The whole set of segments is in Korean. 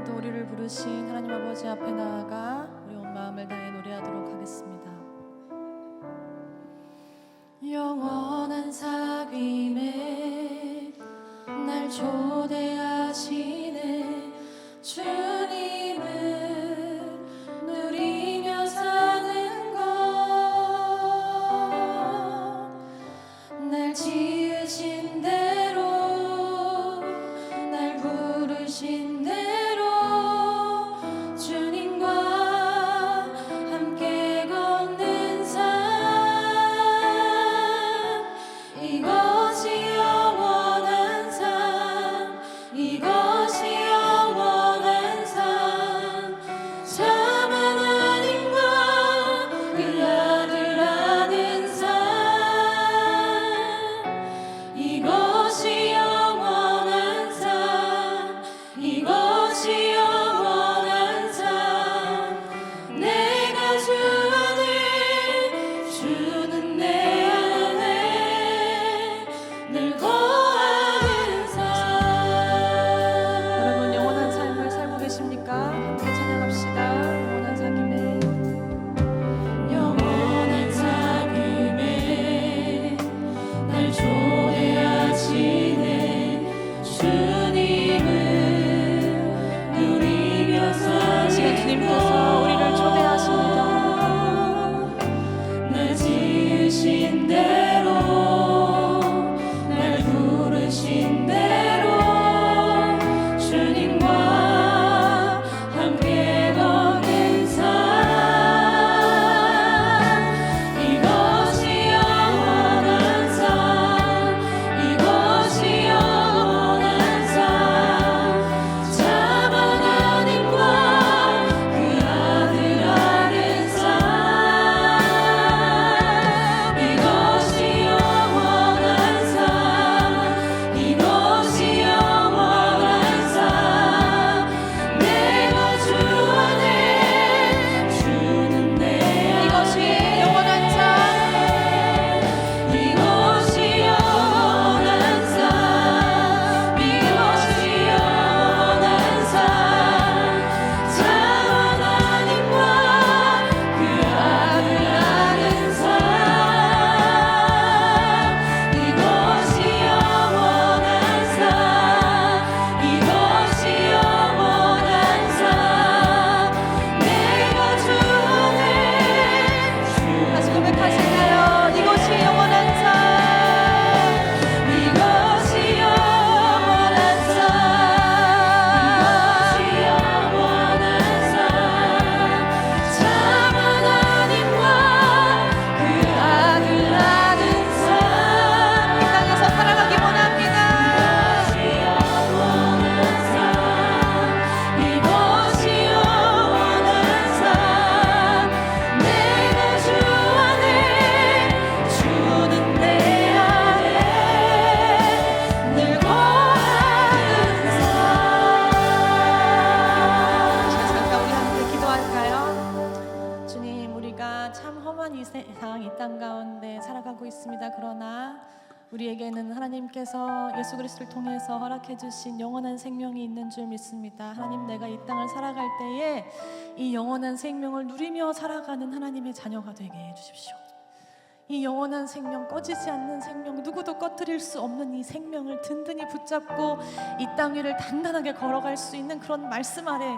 오늘도 우리를 부르신 하나님 아버지 앞에 나아가 우리 온 마음을 다해 노래하도록 하겠습니다. 예수 그리스도를 통해서 허락해 주신 영원한 생명이 있는 줄 믿습니다. 하나님 내가 이 땅을 살아갈 때에 이 영원한 생명을 누리며 살아가는 하나님의 자녀가 되게 해 주십시오. 이 영원한 생명 꺼지지 않는 생명 누구도 꺼뜨릴 수 없는 이 생명을 든든히 붙잡고 이 땅 위를 단단하게 걸어갈 수 있는 그런 말씀 아래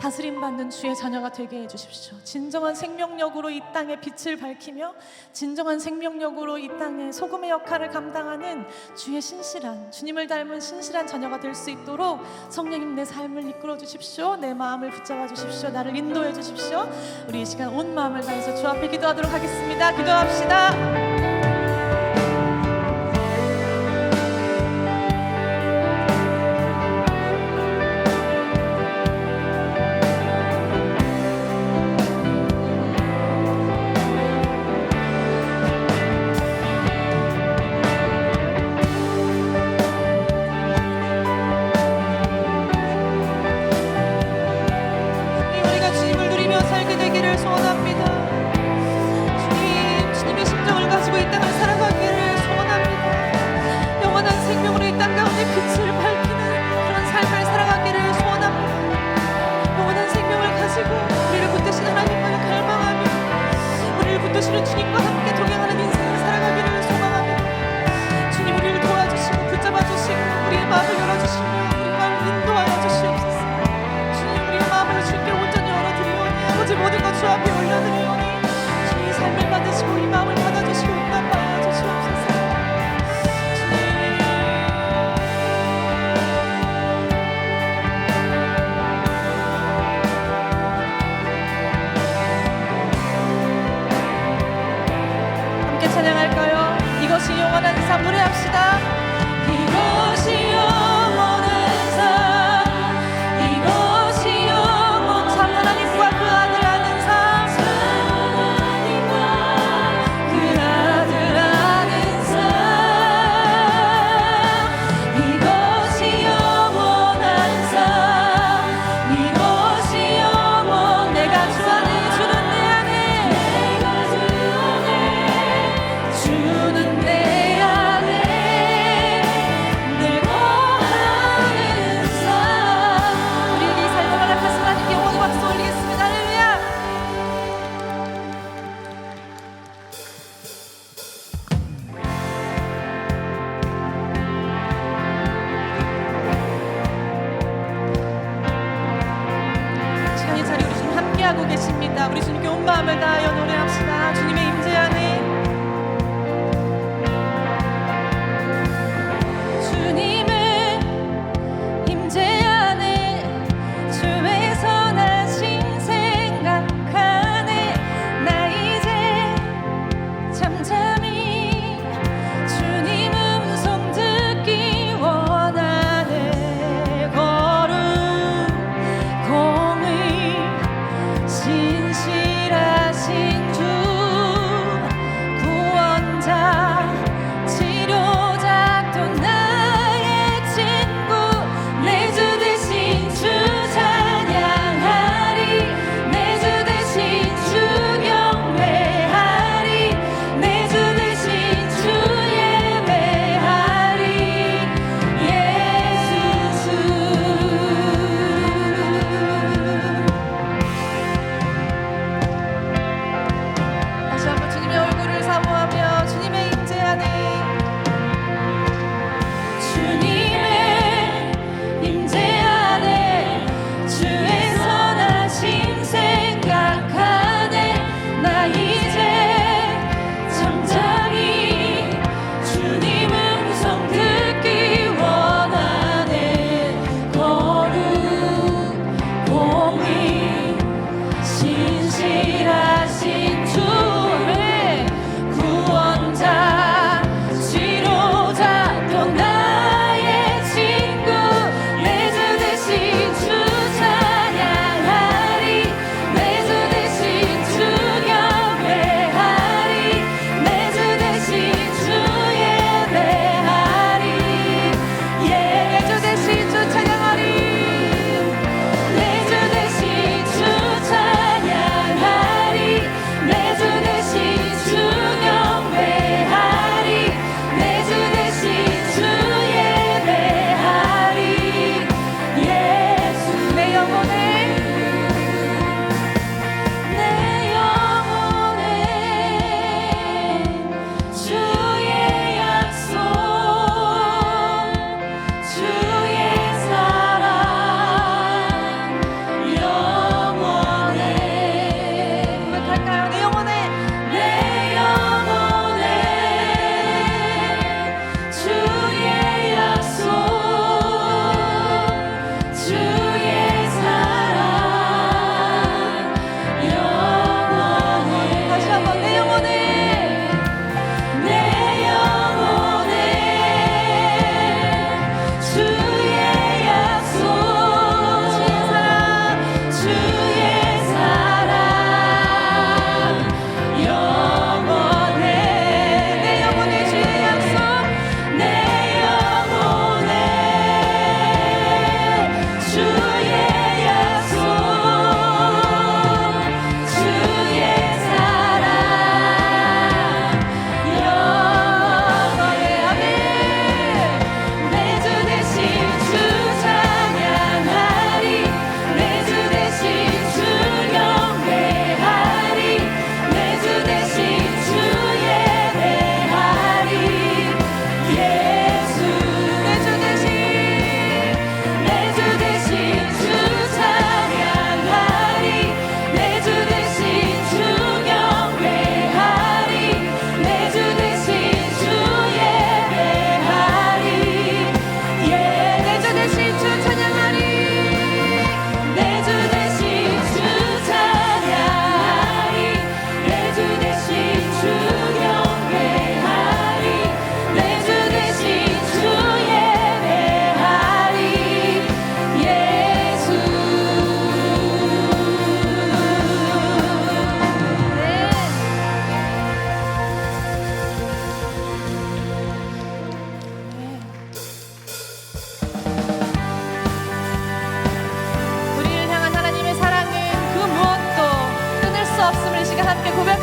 다스림 받는 주의 자녀가 되게 해 주십시오. 진정한 생명력으로 이 땅에 빛을 밝히며 진정한 생명력으로 이 땅에 소금의 역할을 감당하는 주의 신실한 주님을 닮은 신실한 자녀가 될 수 있도록 성령님 내 삶을 이끌어 주십시오. 내 마음을 붙잡아 주십시오. 나를 인도해 주십시오. 우리 이 시간 온 마음을 다해서 주 앞에 기도하도록 하겠습니다. 기도합시다. 되기를 소원합니다. 주님, 주님의 심정을 가지고 이 땅을 살아가기를 소원합니다. 영원한 생명으로 이 땅 가운데 빛을 밝히는 그런 삶을 살아가기를 소원합니다. 영원한 생명을 가지고 우리를 붙드신 하나님을 갈망하며 우리를 붙드시는 주님과 함께 동행하는 인생을 살아가기를 소망합니다. 주님, 우리를 도와주시고 붙잡아주시고 우리의 마음을 열어주시며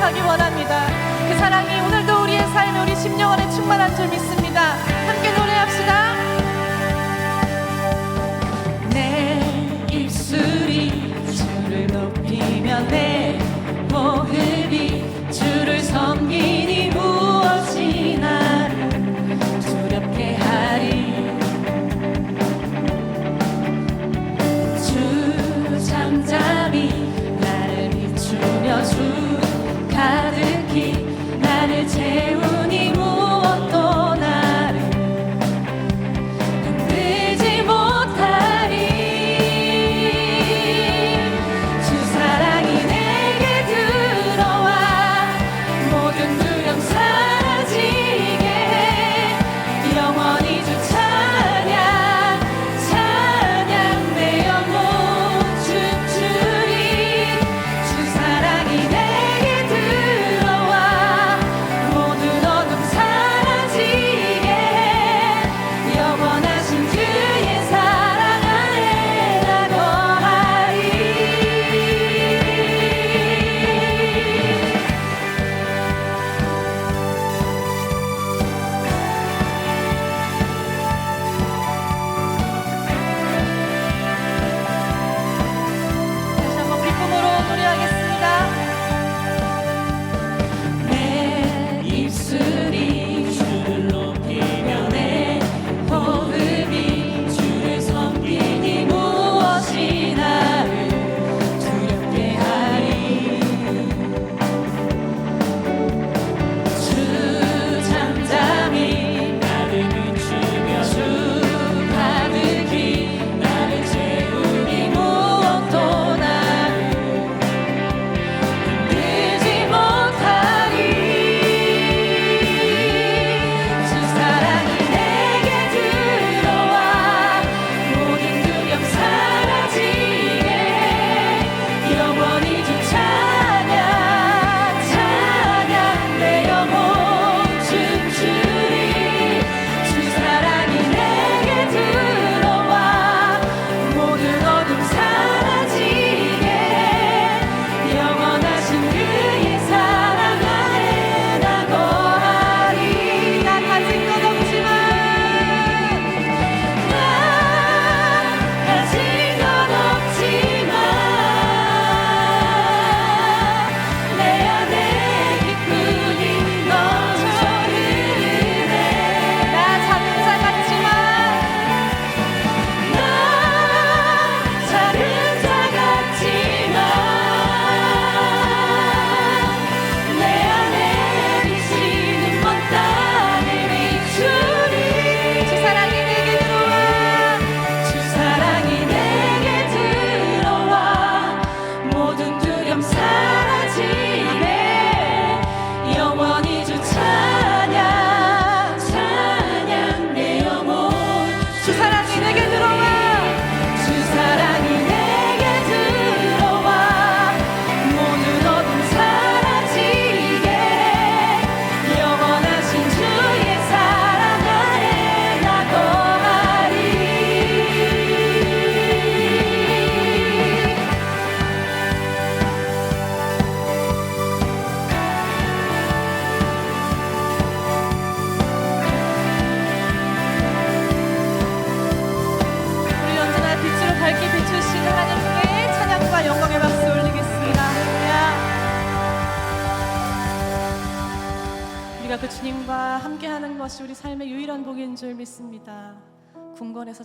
고백하기 원합니다. 그 사랑이 오늘도 우리의 삶에 우리 심령 안에 충만한 줄 믿습니다.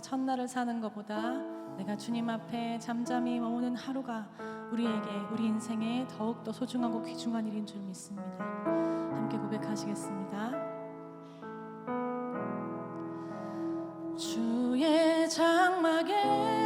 첫날을 사는 것보다 내가 주님 앞에 잠잠히 머무는 하루가 우리에게 우리 인생에 더욱더 소중하고 귀중한 일인 줄 믿습니다. 함께 고백하시겠습니다. 주의 장막에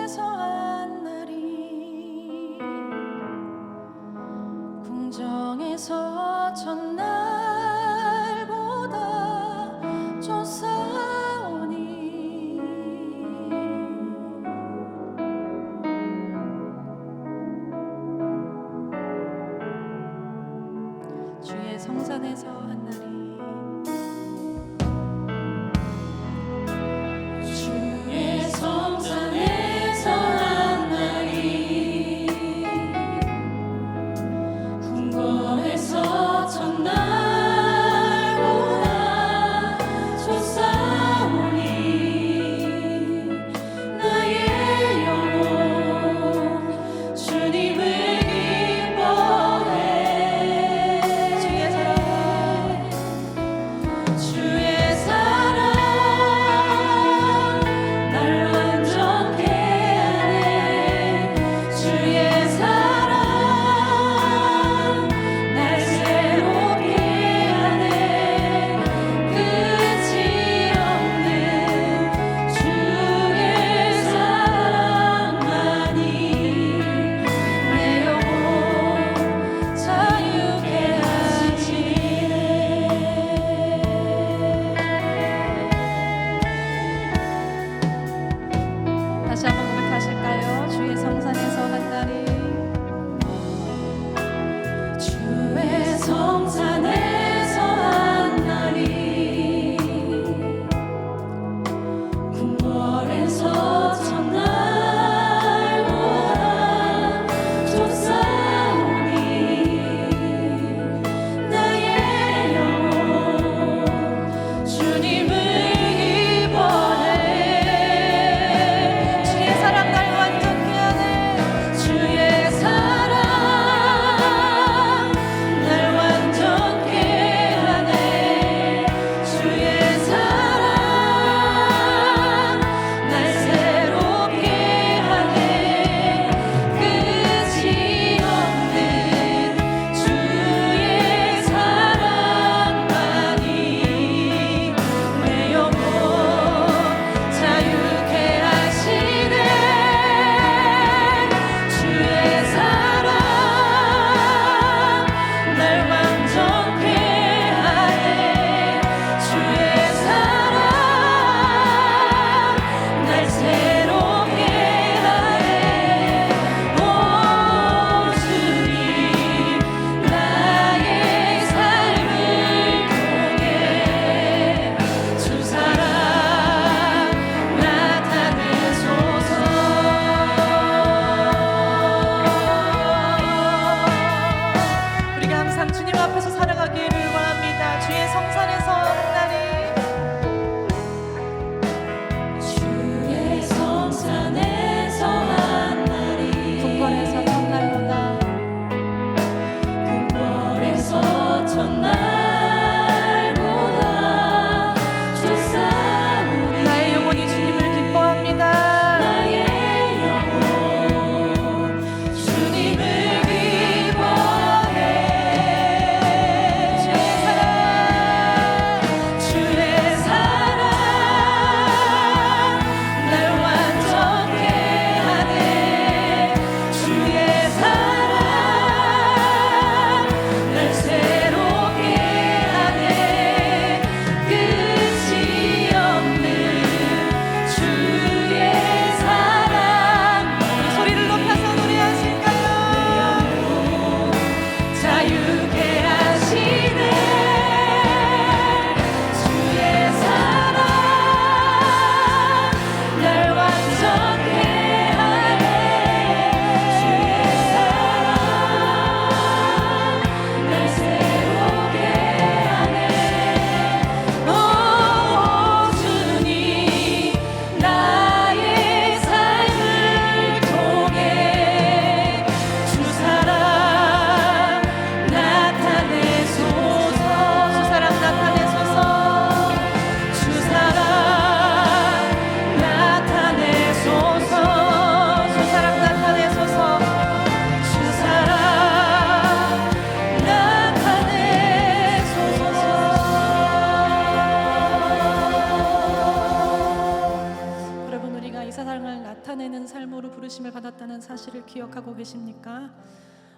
기억하고 계십니까?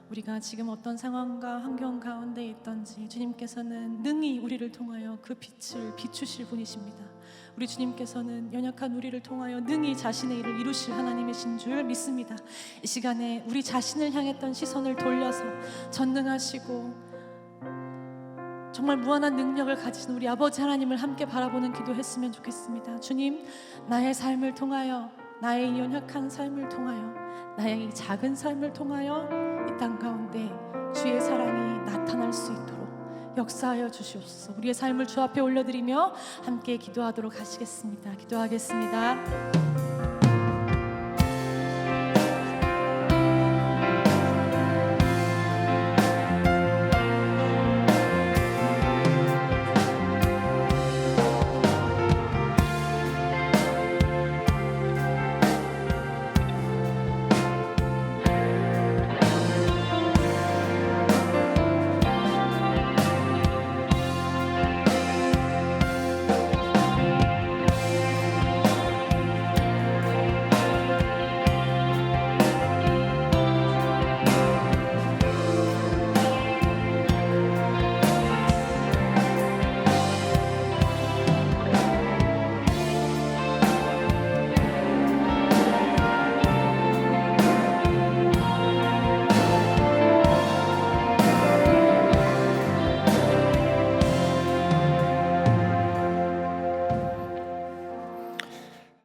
우리가 지금 어떤 상황과 환경 가운데 있던지 주님께서는 능히 우리를 통하여 그 빛을 비추실 분이십니다. 우리 주님께서는 연약한 우리를 통하여 능히 자신의 일을 이루실 하나님이신 줄 믿습니다. 이 시간에 우리 자신을 향했던 시선을 돌려서 전능하시고 정말 무한한 능력을 가지신 우리 아버지 하나님을 함께 바라보는 기도했으면 좋겠습니다. 주님, 나의 삶을 통하여 나의 이 연약한 삶을 통하여 나의 이 작은 삶을 통하여 이 땅 가운데 주의 사랑이 나타날 수 있도록 역사하여 주시옵소서. 우리의 삶을 주 앞에 올려드리며 함께 기도하도록 하시겠습니다. 기도하겠습니다.